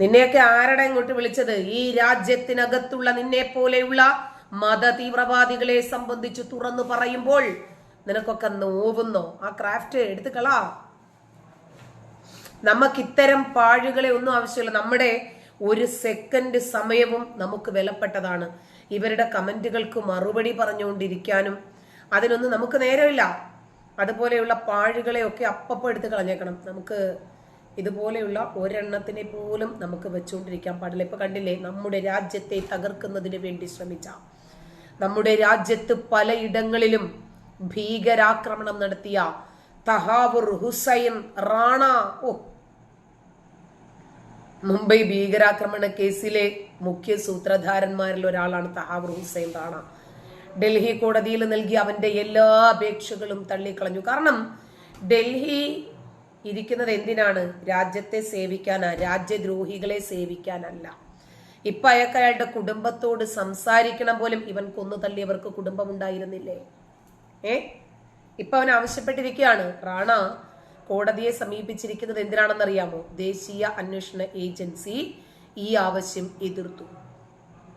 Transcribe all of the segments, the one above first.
നിന്നെയൊക്കെ ആരുടെ ഇങ്ങോട്ട് വിളിച്ചത്? ഈ രാജ്യത്തിനകത്തുള്ള നിന്നെ പോലെയുള്ള മത തീവ്രവാദികളെ സംബന്ധിച്ച് തുറന്നു പറയുമ്പോൾ നിനക്കൊക്കെ നോവുന്നോ? ആ ക്രാഫ്റ്റ് എടുത്തുക്കളാ നമുക്ക് ഇത്തരം പാഴുകളെ ഒന്നും ആവശ്യമില്ല. നമ്മുടെ ഒരു സെക്കൻഡ് സമയവും നമുക്ക് വിലപ്പെട്ടതാണ്. ഇവരുടെ കമന്റുകൾക്ക് മറുപടി പറഞ്ഞുകൊണ്ടിരിക്കാനും അതിനൊന്നും നമുക്ക് നേരമില്ല. അതുപോലെയുള്ള പാഴുകളെയൊക്കെ അപ്പപ്പോൾ എടുത്ത് കളഞ്ഞേക്കണം. നമുക്ക് ഇതുപോലെയുള്ള ഒരെണ്ണത്തിനെ പോലും നമുക്ക് വെച്ചുകൊണ്ടിരിക്കാൻ പാടില്ല. ഇപ്പൊ കണ്ടില്ലേ നമ്മുടെ രാജ്യത്തെ തകർക്കുന്നതിന് വേണ്ടി ശ്രമിച്ച നമ്മുടെ രാജ്യത്ത് പലയിടങ്ങളിലും ഭീകരാക്രമണം നടത്തിയ തഹാവുർ ഹുസൈൻ റാണ ഓ മുംബൈ ഭീകരാക്രമണ കേസിലെ മുഖ്യ സൂത്രധാരന്മാരിൽ ഒരാളാണ് തഹാബുർ ഹുസൈൻ റാണ. ഡൽഹി കോടതിയിൽ നൽകിയ അവന്റെ എല്ലാ അപേക്ഷകളും തള്ളിക്കളഞ്ഞു. കാരണം ഡൽഹി ഇരിക്കുന്നത് എന്തിനാണ്? രാജ്യത്തെ സേവിക്കാനാ. രാജ്യദ്രോഹികളെ സേവിക്കാനല്ല. ഇപ്പൊ അയാൾക്ക് അയാളുടെ കുടുംബത്തോട് സംസാരിക്കണം പോലും ഇവൻ കൊന്നു തള്ളിയവർക്ക് കുടുംബം ഉണ്ടായിരുന്നില്ലേ ഏ? ഇപ്പൊ അവൻ ആവശ്യപ്പെട്ടിരിക്കുകയാണ് റാണ കോടതിയെ സമീപിച്ചിരിക്കുന്നത് എന്തിനാണെന്നറിയാമോ? ദേശീയ അന്വേഷണ ഏജൻസി ഈ ആവശ്യം എതിർത്തു.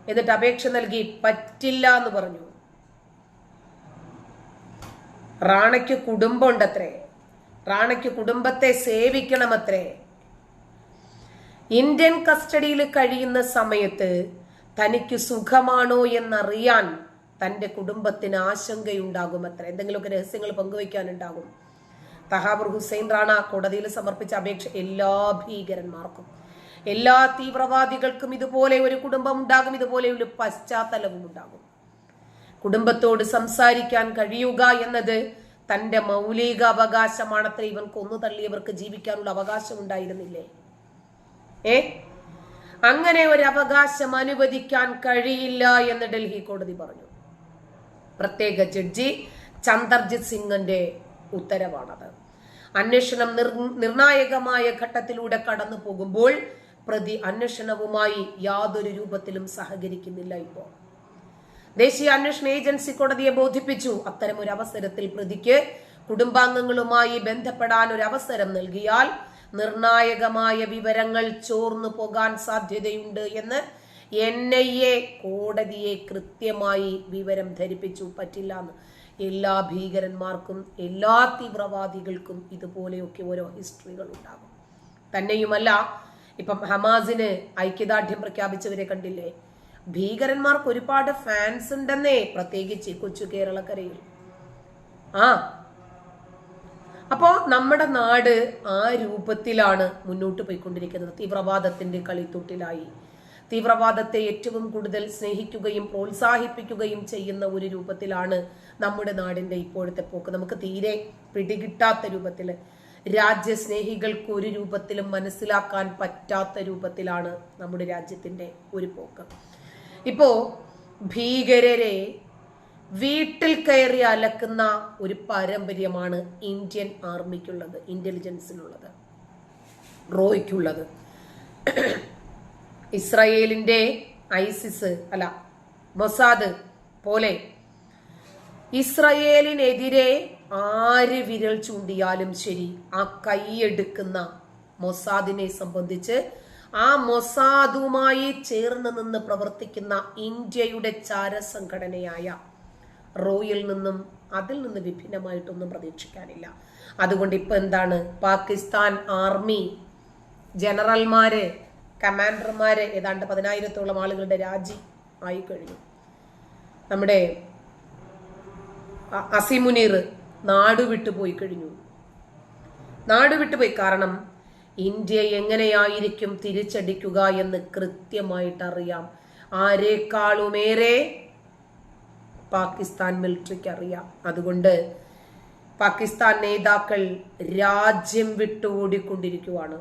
എന്നിട്ട് അപേക്ഷ നൽകി പറ്റില്ല എന്ന് പറഞ്ഞു. റാണയ്ക്ക് കുടുംബമുണ്ടത്രേ. റാണയ്ക്ക് കുടുംബത്തെ സേവിക്കണമത്രേ. ഇന്ത്യൻ കസ്റ്റഡിയിൽ കഴിയുന്ന സമയത്ത് തനിക്ക് സുഖമാണോ എന്നറിയാൻ തന്റെ കുടുംബത്തിന് ആശങ്കയുണ്ടാകും അത്ര എന്തെങ്കിലുമൊക്കെ രഹസ്യങ്ങൾ പങ്കുവയ്ക്കാനുണ്ടാകും. തഹാബുർ ഹുസൈൻ റാണ കോടതിയിൽ സമർപ്പിച്ച അപേക്ഷ എല്ലാ ഭീകരന്മാർക്കും. എല്ലാ തീവ്രവാദികൾക്കും ഇതുപോലെ ഒരു കുടുംബം ഉണ്ടാകും ഇതുപോലെ ഒരു പശ്ചാത്തലവും ഉണ്ടാകും. കുടുംബത്തോട് സംസാരിക്കാൻ കഴിയുക എന്നത് തന്റെ മൗലിക അവകാശമാണത്ര ഇവൻ കൊന്നു തള്ളിയവർക്ക് ജീവിക്കാനുള്ള അവകാശം ഉണ്ടായിരുന്നില്ലേ? ഏ? അങ്ങനെ ഒരു അവകാശം അനുവദിക്കാൻ കഴിയില്ല എന്ന് ഡൽഹി കോടതി പറഞ്ഞു. പ്രത്യേക ജഡ്ജി ചന്ദർജിത് സിംഗിന്റെ ഉത്തരവാണത്. അന്വേഷണം നിർ നിർണായകമായ ഘട്ടത്തിലൂടെ കടന്നു പോകുമ്പോൾ പ്രതി അന്വേഷണവുമായി യാതൊരു രൂപത്തിലും സഹകരിക്കുന്നില്ല ഇപ്പോൾ. ദേശീയ അന്വേഷണ ഏജൻസി കോടതിയെ ബോധിപ്പിച്ചു. അത്തരം ഒരു അവസരത്തിൽ പ്രതിക്ക് കുടുംബാംഗങ്ങളുമായി ബന്ധപ്പെടാൻ ഒരു അവസരം നൽകിയാൽ നിർണായകമായ വിവരങ്ങൾ ചോർന്നു പോകാൻ സാധ്യതയുണ്ട് എന്ന് എൻ ഐ എ കോടതിയെ കൃത്യമായി വിവരം ധരിപ്പിച്ചു. പറ്റില്ല എന്ന് എല്ലാ ഭീകരന്മാർക്കും എല്ലാ തീവ്രവാദികൾക്കും ഇതുപോലെയൊക്കെ ഓരോ ഹിസ്റ്ററികൾ ഉണ്ടാകും. തന്നെയുമല്ല ഇപ്പം ഹമാസിന് ഐക്യദാർഢ്യം പ്രഖ്യാപിച്ചവരെ കണ്ടില്ലേ? ഭീകരന്മാർക്ക് ഒരുപാട് ഫാൻസ് ഉണ്ടെന്നേ പ്രത്യേകിച്ച് കൊച്ചു കേരളക്കരയിൽ. ആ. അപ്പോ നമ്മുടെ നാട് ആ രൂപത്തിലാണ് മുന്നോട്ട് പോയിക്കൊണ്ടിരിക്കുന്നത്. തീവ്രവാദത്തിന്റെ കളിത്തൂട്ടിലായി. തീവ്രവാദത്തെ ഏറ്റവും കൂടുതൽ സ്നേഹിക്കുകയും പ്രോത്സാഹിപ്പിക്കുകയും ചെയ്യുന്ന ഒരു രൂപത്തിലാണ് നമ്മുടെ നാടിന്റെ ഇപ്പോഴത്തെ പോക്ക്. നമുക്ക് തീരെ പിടികിട്ടാത്ത രൂപത്തിൽ രാജ്യസ്നേഹികൾക്ക് ഒരു രൂപത്തിലും മനസ്സിലാക്കാൻ പറ്റാത്ത രൂപത്തിലാണ് നമ്മുടെ രാജ്യത്തിന്റെ ഒരു പോക്ക്. ഇപ്പോ ഭീകരരെ വീട്ടിൽ കയറി അലക്കുന്ന ഒരു പാരമ്പര്യമാണ് ഇന്ത്യൻ ആർമിക്കുള്ളത് ഇന്റലിജൻസിനുള്ളത് റോയ്ക്കുള്ളത്. ഇസ്രായേലിന്റെ ഐസിസ് അല്ല മൊസാദ് പോലെ ഇസ്രയേലിനെതിരെ ആര് വിരൽ ചൂണ്ടിയാലും ശരി ആ കൈയെടുക്കുന്ന മൊസാദിനെ സംബന്ധിച്ച് ആ മൊസാദുമായി ചേർന്ന് നിന്ന് പ്രവർത്തിക്കുന്ന ഇന്ത്യയുടെ ചാരസംഘടനയായ റോയിൽ നിന്നും അതിൽ നിന്ന് വിഭിന്നമായിട്ടൊന്നും പ്രതീക്ഷിക്കാനില്ല. അതുകൊണ്ട് ഇപ്പൊ എന്താണ്? പാകിസ്ഥാൻ ആർമി ജനറൽമാര് കമാൻഡർമാര് ഏതാണ്ട് പതിനായിരത്തോളം ആളുകളുടെ രാജി ആയി കഴിഞ്ഞു. നമ്മുടെ അസിമുനീർ നാടുവിട്ടു പോയി കഴിഞ്ഞു. നാട് പോയി. കാരണം ഇന്ത്യ എങ്ങനെയായിരിക്കും തിരിച്ചടിക്കുക എന്ന് കൃത്യമായിട്ട് അറിയാം ആരെക്കാളുമേറെ പാകിസ്ഥാൻ മിലിറ്ററിക്ക് അറിയാം അതുകൊണ്ട് പാകിസ്ഥാൻ നേതാക്കൾ രാജ്യം വിട്ടു ഓടിക്കൊണ്ടിരിക്കുവാണ്.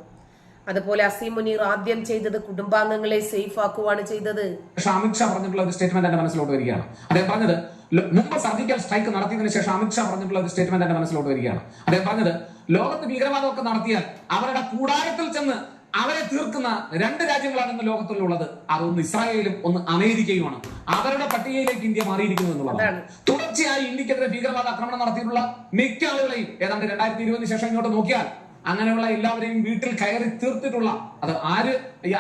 അതുപോലെ അസീം മുനീർ ആദ്യം ചെയ്തത് കുടുംബാംഗങ്ങളെ സേഫ് ആക്കുവാണ് ചെയ്തത്. പക്ഷെ അമിത്ഷാ പറഞ്ഞിട്ടുള്ള ഒരു സ്റ്റേറ്റ്മെന്റ് എന്റെ മനസ്സിലോട്ട് വരികയാണ്. അദ്ദേഹം പറഞ്ഞത് മുമ്പ് സർജിക്കൽ സ്ട്രൈക്ക് നടത്തിയതിനു ശേഷം അമിത്ഷാ പറഞ്ഞിട്ടുള്ള ഒരു സ്റ്റേറ്റ്മെന്റ് എന്റെ മനസ്സിലോട്ട് വരികയാണ്. അദ്ദേഹം പറഞ്ഞത് ലോകത്ത് ഭീകരവാദമൊക്കെ നടത്തിയാൽ അവരുടെ കൂടാരത്തിൽ ചെന്ന് അവരെ തീർക്കുന്ന രണ്ട് രാജ്യങ്ങളാണ് ഇന്ന് ലോകത്തിലുള്ളത്. അതൊന്ന് ഇസ്രായേലും ഒന്ന് അമേരിക്കയുമാണ്. അവരുടെ പട്ടികയിലേക്ക് ഇന്ത്യ മാറിയിരിക്കുന്നു എന്നുള്ളതാണ്. തുടർച്ചയായി ഇന്ത്യക്കെതിരെ ഭീകരവാദ ആക്രമണം നടത്തിയിട്ടുള്ള മിക്ക ആളുകളെയും ഏതാണ്ട് രണ്ടായിരത്തി ഇരുപതിന് ശേഷം ഇങ്ങോട്ട് നോക്കിയാൽ അങ്ങനെയുള്ള എല്ലാവരെയും വീട്ടിൽ കയറി തീർത്തിട്ടുള്ള അത് ആര്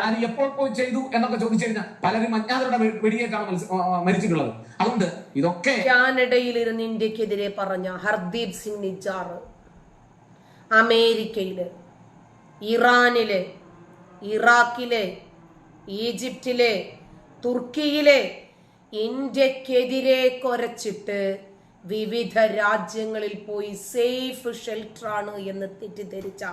ആര് എപ്പോൾ പോയി ചെയ്തു എന്നൊക്കെ ചോദിച്ചു കഴിഞ്ഞാൽ പലരും അജ്ഞാതരുടെ വെടിയേക്കാണ് വെടിയേറ്റാണ് മരിച്ചിട്ടുള്ളത്. അതുകൊണ്ട് ഇതൊക്കെ കാനഡയിലിരുന്ന് ഇന്ത്യക്കെതിരെ പറഞ്ഞ ഹർദീപ് സിംഗ് നിജാർ. അമേരിക്കയിൽ ഇറാനിൽ ഇറാഖിൽ ഈജിപ്തിൽ തുർക്കിയിൽ ഇന്ത്യക്കെതിരെ കുരച്ചിട്ട് വിവിധ രാജ്യങ്ങളിൽ പോയി സേഫ് ഷെൽട്ടറാണ് എന്ന് തെറ്റിദ്ധരിച്ച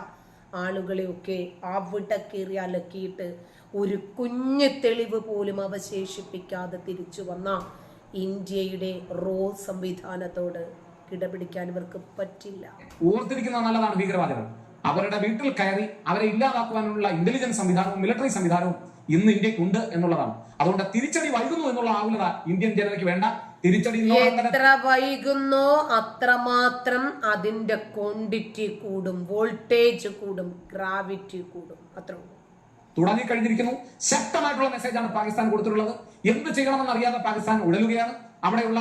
ആളുകളെയൊക്കെ അവിടെ കയറി അലക്കിയിട്ട് ഒരു കുഞ്ഞു തെളിവ് പോലും അവശേഷിപ്പിക്കാതെ തിരിച്ചു വന്ന ഇന്ത്യയുടെ റോ സംവിധാനത്തോട് കിടപിടിക്കാൻ ഇവർക്ക് പറ്റില്ല. ഓർത്തിരിക്കുന്ന നല്ലതാണ് ഭീകരവാദികൾ. അവരുടെ വീട്ടിൽ കയറി അവരെ ഇല്ലാതാക്കുവാനുള്ള ഇന്റലിജൻസ് സംവിധാനവും മിലിറ്ററി സംവിധാനവും ഇന്ന് ഇന്ത്യക്കുണ്ട് എന്നുള്ളതാണ്. അതുകൊണ്ട് തിരിച്ചടി വൈകുന്നു എന്നുള്ള ആകുലത ഇന്ത്യൻ ജനതയ്ക്ക് വേണ്ട. തിരിച്ചടി എത്ര വൈകുന്നോ അത്രമാത്രം അതിന്റെ ക്വാണ്ടിറ്റി കൂടും. വോൾട്ടേജ് കൂടും ഗ്രാവിറ്റി കൂടും. അത്ര തുടങ്ങിക്കഴിഞ്ഞിരിക്കുന്നു. ശക്തമായിട്ടുള്ള മെസ്സേജാണ് പാകിസ്ഥാൻ കൊടുത്തിട്ടുള്ളത്. എന്ത് ചെയ്യണമെന്ന് അറിയാതെ പാകിസ്ഥാൻ ഉഴലുകയാണ്. അവിടെയുള്ള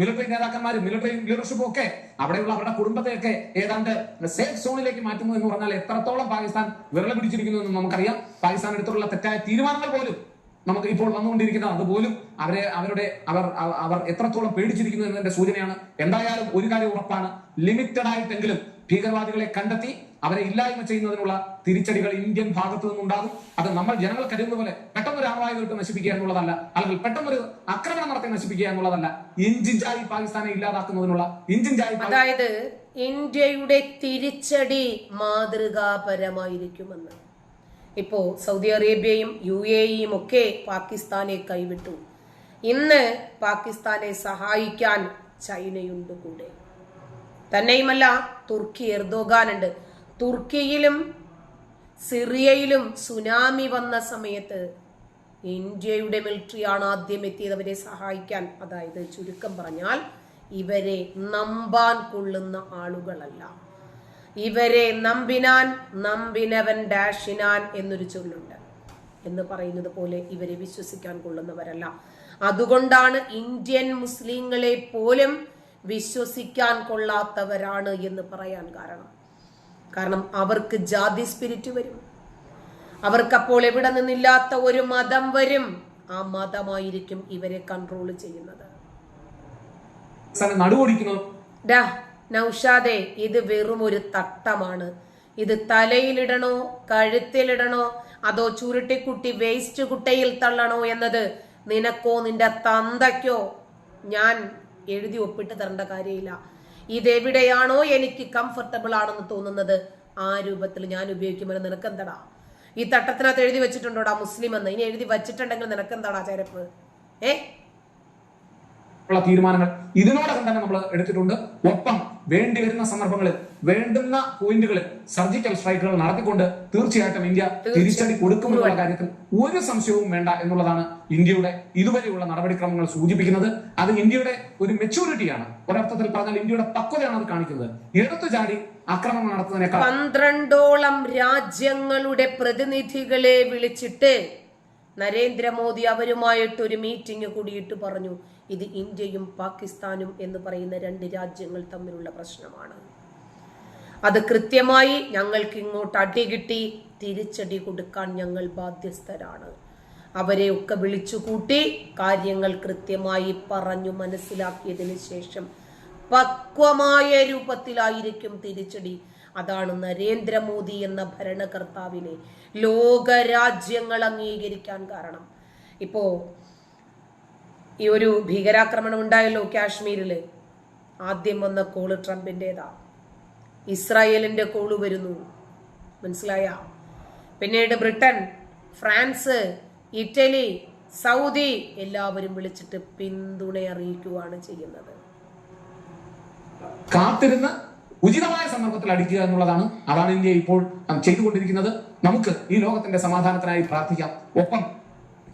മിലിറ്ററി നേതാക്കന്മാർ മിലിറ്ററി ലീഡർഷിപ്പും ഒക്കെ അവിടെയുള്ള അവരുടെ കുടുംബത്തെയൊക്കെ ഏതാണ്ട് സേഫ് സോണിലേക്ക് മാറ്റുന്നു എന്ന് പറഞ്ഞാൽ എത്രത്തോളം പാകിസ്ഥാൻ വിരള പിടിച്ചിരിക്കുന്നു എന്ന് നമുക്കറിയാം. പാകിസ്ഥാൻ എടുത്തുള്ള തെറ്റായ തീരുമാനങ്ങൾ പോലും നമുക്ക് ഇപ്പോൾ വന്നുകൊണ്ടിരിക്കുന്ന അതുപോലും അവരെ അവരുടെ അവർ അവർ എത്രത്തോളം പേടിച്ചിരിക്കുന്നു എന്നതിന്റെ സൂചനയാണ്. എന്തായാലും ഒരു കാര്യം ഉറപ്പാണ്. ലിമിറ്റഡ് ആയിട്ടെങ്കിലും ഭീകരവാദികളെ കണ്ടെത്തി അവരെ ഇല്ലായ്മ ചെയ്യുന്നതിനുള്ള തിരിച്ചടികൾ ഇന്ത്യൻ ഭാഗത്തു നിന്നുണ്ടാകും. അത് നമ്മൾ ജനങ്ങൾ കരുതുന്ന പോലെ പെട്ടെന്ന് ഒരു തൊട്ട് നശിപ്പിക്കുക എന്നുള്ളതല്ല. അല്ലെങ്കിൽ പെട്ടെന്നൊരു ആക്രമണം നടത്തി നശിപ്പിക്കുക എന്നുള്ളതല്ല. ഇഞ്ചിഞ്ചായി പാകിസ്ഥാനെ ഇല്ലാതാക്കുന്നതിനുള്ള ഇഞ്ചിഞ്ചായി അതായത് ഇന്ത്യയുടെ തിരിച്ചടി മാതൃകാപരമായിരിക്കുമെന്ന്. ഇപ്പോ സൗദി അറേബ്യയും യു എ ഇയും ഒക്കെ പാകിസ്ഥാനെ കൈവിട്ടു. ഇന്ന് പാകിസ്ഥാനെ സഹായിക്കാൻ ചൈനയുണ്ട് കൂടെ. തന്നെയുമല്ല തുർക്കി എർദോഗാൻ ഉണ്ട് തുർക്കിയിലും സിറിയയിലും സുനാമി വന്ന സമയത്ത് ഇന്ത്യയുടെ മിലിറ്ററിയാണ് ആദ്യം എത്തിയത് അവരെ സഹായിക്കാൻ. അതായത് ചുരുക്കം പറഞ്ഞാൽ ഇവരെ നമ്പാൻ കൊള്ളുന്ന ആളുകളല്ല. ഇവരെ നമ്പിനാൻ നമ്പിനവൻ ഡാഷിനാൻ എന്നൊരു ചൊല്ലുണ്ട് എന്ന് പറയുന്നത് പോലെ ഇവരെ വിശ്വസിക്കാൻ കൊള്ളുന്നവരല്ല. അതുകൊണ്ടാണ് ഇന്ത്യൻ മുസ്ലിങ്ങളെ പോലും വിശ്വസിക്കാൻ കൊള്ളാത്തവരാണ് എന്ന് പറയാൻ കാരണം. കാരണം അവർക്ക് ജാതി സ്പിരിറ്റ് വരും. അവർക്കപ്പോൾ എവിടെ നിന്നില്ലാത്ത ഒരു മതം വരും. ആ മതമായിരിക്കും ഇവരെ കൺട്രോൾ ചെയ്യുന്നത്. നൗഷാദെ ഇത് വെറും ഒരു തട്ടമാണ്. ഇത് തലയിലിടണോ കഴുത്തിലിടണോ അതോ ചുരുട്ടിക്കുട്ടി വേസ്റ്റ് കുട്ടയിൽ തള്ളണോ എന്നത് നിനക്കോ നിന്റെ തന്തയ്ക്കോ ഞാൻ എഴുതി ഒപ്പിട്ട് തരേണ്ട കാര്യമില്ല. ഇതെവിടെയാണോ എനിക്ക് കംഫർട്ടബിൾ ആണെന്ന് തോന്നുന്നത്? ആ രൂപത്തിൽ ഞാൻ ഉപയോഗിക്കുമ്പോൾ നിനക്കെന്താടാ? ഈ തട്ടത്തിനകത്ത് എഴുതി വെച്ചിട്ടുണ്ടോടാ മുസ്ലിം എന്ന്? ഇനി എഴുതി വെച്ചിട്ടുണ്ടെങ്കിൽ നിനക്ക് എന്താടാ ചേരപ്പ്? ഏ? തീരുമാനങ്ങൾ ഇതിനോടകം തന്നെ നമ്മൾ എടുത്തിട്ടുണ്ട്. ഒപ്പം വേണ്ടി വരുന്ന സന്ദർഭങ്ങളിൽ വേണ്ടുന്ന പോയിന്റുകളിൽ സർജിക്കൽ സ്ട്രൈക്കുകൾ നടത്തിക്കൊണ്ട് തീർച്ചയായിട്ടും ഇന്ത്യ തിരിച്ചടി കൊടുക്കുമെന്നുള്ള കാര്യത്തിൽ ഒരു സംശയവും വേണ്ട എന്നുള്ളതാണ് ഇന്ത്യയുടെ ഇതുവരെയുള്ള നടപടിക്രമങ്ങൾ സൂചിപ്പിക്കുന്നത്. അത് ഇന്ത്യയുടെ ഒരു മെച്ചൂരിറ്റിയാണ് ഒരർത്ഥത്തിൽ പറഞ്ഞാൽ ഇന്ത്യയുടെ പക്വതയാണ് അത് കാണിക്കുന്നത്. എടുത്തു ചാടി ആക്രമണം നടത്തുന്നതിനേക്കാൾ പന്ത്രണ്ടോളം രാജ്യങ്ങളുടെ പ്രതിനിധികളെ വിളിച്ചിട്ട് നരേന്ദ്രമോദി അവരുമായിട്ട് ഒരു മീറ്റിംഗ് കൂടിയിട്ട് പറഞ്ഞു. ഇത് ഇന്ത്യയും പാകിസ്ഥാനും എന്ന് പറയുന്ന രണ്ട് രാജ്യങ്ങൾ തമ്മിലുള്ള പ്രശ്നമാണ്. അത് കൃത്യമായി ഞങ്ങൾക്ക് ഇങ്ങോട്ട് അടി കിട്ടി തിരിച്ചടി കൊടുക്കാൻ ഞങ്ങൾ ബാധ്യസ്ഥരാണ്. അവരെ ഒക്കെ വിളിച്ചു കൂട്ടി കാര്യങ്ങൾ കൃത്യമായി പറഞ്ഞു മനസ്സിലാക്കിയതിന് ശേഷം പക്വമായ രൂപത്തിലായിരിക്കും തിരിച്ചടി. അതാണ് നരേന്ദ്രമോദി എന്ന ഭരണകർത്താവിനെ ലോകരാജ്യങ്ങൾ അംഗീകരിക്കാൻ കാരണം. ഇപ്പോ ഈ ഒരു ഭീകരാക്രമണം ഉണ്ടായല്ലോ കാശ്മീരിൽ ആദ്യം വന്ന കോൾ ട്രംപിന്റെതാ ഇസ്രായേലിന്റെ കോൾ വരുന്നു. മനസ്സിലായ? പിന്നീട് ബ്രിട്ടൻ ഫ്രാൻസ് ഇറ്റലി സൗദി എല്ലാവരും വിളിച്ചിട്ട് പിന്തുണ അറിയിക്കുകയാണ് ചെയ്യുന്നത്. കാത്തിരുന്ന് ഉചിതമായ സന്ദർഭത്തിൽ അടിക്കുക എന്നുള്ളതാണ് അതാണ് ഇന്ത്യ ഇപ്പോൾ ചെയ്തുകൊണ്ടിരിക്കുന്നത്. നമുക്ക് ഈ ലോകത്തിന്റെ സമാധാനത്തിനായി പ്രാർത്ഥിക്കാം. ഒപ്പം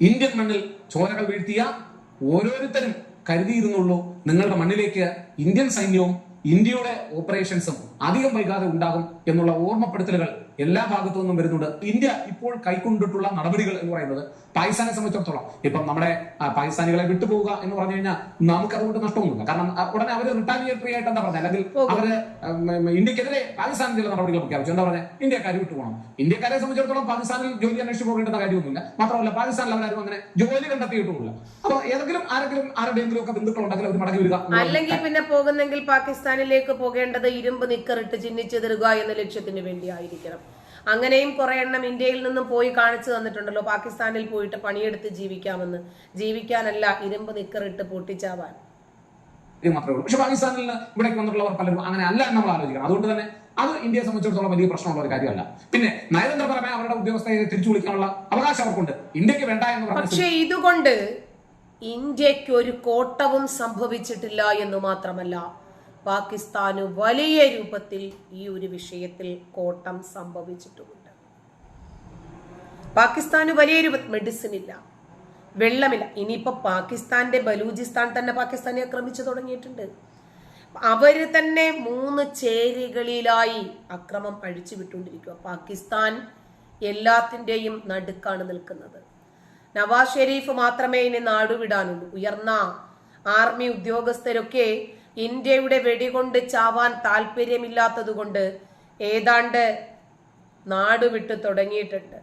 ഇന്ത്യൻ മണ്ണിൽ ചോരകൾ വീഴ്ത്തിയ ഓരോരുത്തരും കരുതിയിരുന്നുള്ളൂ നിങ്ങളുടെ മണ്ണിലേക്ക് ഇന്ത്യൻ സൈന്യവും ഇന്ത്യയുടെ ഓപ്പറേഷൻസും അധികം വൈകാതെ ഉണ്ടാകും എന്നുള്ള ഓർമ്മപ്പെടുത്തലുകൾ എല്ലാ ഭാഗത്തു നിന്നും വരുന്നുണ്ട്. ഇന്ത്യ ഇപ്പോൾ കൈക്കൊണ്ടിട്ടുള്ള നടപടികൾ എന്ന് പറയുന്നത് പാകിസ്ഥാനെ സംബന്ധിച്ചിടത്തോളം. ഇപ്പം നമ്മുടെ പാകിസ്ഥാനികളെ വിട്ടുപോകുക എന്ന് പറഞ്ഞു കഴിഞ്ഞാൽ നമുക്ക് അതുകൊണ്ട് നഷ്ടമൊന്നുമില്ല. കാരണം ഉടനെ അവർ റിട്ടാലിയേറ്ററി ആയിട്ട് എന്താ പറഞ്ഞത് അല്ലെങ്കിൽ അവർ ഇന്ത്യക്കെതിരെ പാകിസ്ഥാൻ ചില നടപടികൾ പ്രഖ്യാപിച്ചു. എന്താ പറഞ്ഞത് ഇന്ത്യക്കാർ വിട്ടുപോകണം. ഇന്ത്യക്കാരെ സംബന്ധിച്ചിടത്തോളം പാകിസ്ഥാനിൽ ജോലി അന്വേഷിച്ച് പോകേണ്ട കാര്യമൊന്നുമില്ല. മാത്രമല്ല പാകിസ്ഥാനിൽ അവരാരും അങ്ങനെ ജോലി കണ്ടെത്തിയിട്ടുമില്ല. അപ്പൊ ഏതെങ്കിലും ആരെങ്കിലും ആരുടെയെങ്കിലും ഒക്കെ ബന്ധുക്കൾ ഉണ്ടെങ്കിൽ അവർ മടങ്ങി വരിക അല്ലെങ്കിൽ പിന്നെ പോകുന്നെങ്കിൽ പാകിസ്ഥാനിലേക്ക് പോകേണ്ടത് ഇരുമ്പ് നിക്കറിട്ട് ചിഹ്നിച്ചെതിരുക എന്ന ലക്ഷ്യത്തിന് വേണ്ടിയായിരിക്കണം. അങ്ങനെയും കുറെ എണ്ണം ഇന്ത്യയിൽ നിന്നും പോയി കാണിച്ചു തന്നിട്ടുണ്ടല്ലോ. പാകിസ്ഥാനിൽ പോയിട്ട് പണിയെടുത്ത് ജീവിക്കാമെന്ന്. ജീവിക്കാനല്ല ഇരുമ്പ് നിക്കറിട്ട് പൊട്ടിച്ചാവാൻ. ഇത് മാത്രമേ ഉള്ളൂ. പക്ഷെ പാകിസ്ഥാനിൽ നിന്ന് ഇവിടേക്ക് വന്നിട്ടുള്ളവർ പലരും അങ്ങനെ അല്ല എന്ന് നമ്മൾ ആലോചിക്കണം. അതുകൊണ്ട് തന്നെ അത് ഇന്ത്യയെ സംബന്ധിച്ചിടത്തോളം വലിയ പ്രശ്നമുള്ള ഒരു കാര്യമല്ല. പിന്നെ നയതന്ത്രപരമായ അവരുടെ ഉദ്യോഗസ്ഥയെ തിരിച്ചു വിളിക്കാനുള്ള അവകാശം അവർക്കുണ്ട്. ഇന്ത്യയ്ക്ക് വേണ്ട എന്ന് പറഞ്ഞു പക്ഷേ ഇതുകൊണ്ട് ഇന്ത്യയ്ക്ക് ഒരു കോട്ടവും സംഭവിച്ചിട്ടില്ല എന്ന് മാത്രമല്ല. പാകിസ്ഥാന് വലിയ രൂപത്തിൽ ഈ ഒരു വിഷയത്തിൽ കോട്ടം സംഭവിച്ചിട്ടുമുണ്ട്. പാകിസ്ഥാന് വലിയ രൂപത്തിൽ മെഡിസിൻ ഇല്ല. വെള്ളമില്ല. ഇനിയിപ്പോൾ പാകിസ്ഥാന്റെ ബലൂചിസ്ഥാൻ തന്നെ പാകിസ്ഥാനെ ആക്രമിച്ചു തുടങ്ങിയിട്ടുണ്ട്. അവർ തന്നെ മൂന്ന് ചേരികളിലായി അക്രമം അഴിച്ചു വിട്ടുകൊണ്ടിരിക്കുക പാകിസ്ഥാൻ എല്ലാത്തിന്റെയും നടുക്കാണ് നിൽക്കുന്നത്. നവാസ് ഷെരീഫ് മാത്രമേ ഇനി നാടുവിടാനുള്ളൂ. ഉയർന്ന ആർമി ഉദ്യോഗസ്ഥരൊക്കെ ഇന്ത്യയുടെ വെടികൊണ്ട് ചാവാൻ താല്പര്യമില്ലാത്തതുകൊണ്ട് ഏതാണ്ട് നാടുവിട്ട് തുടങ്ങിയിട്ടുണ്ട്.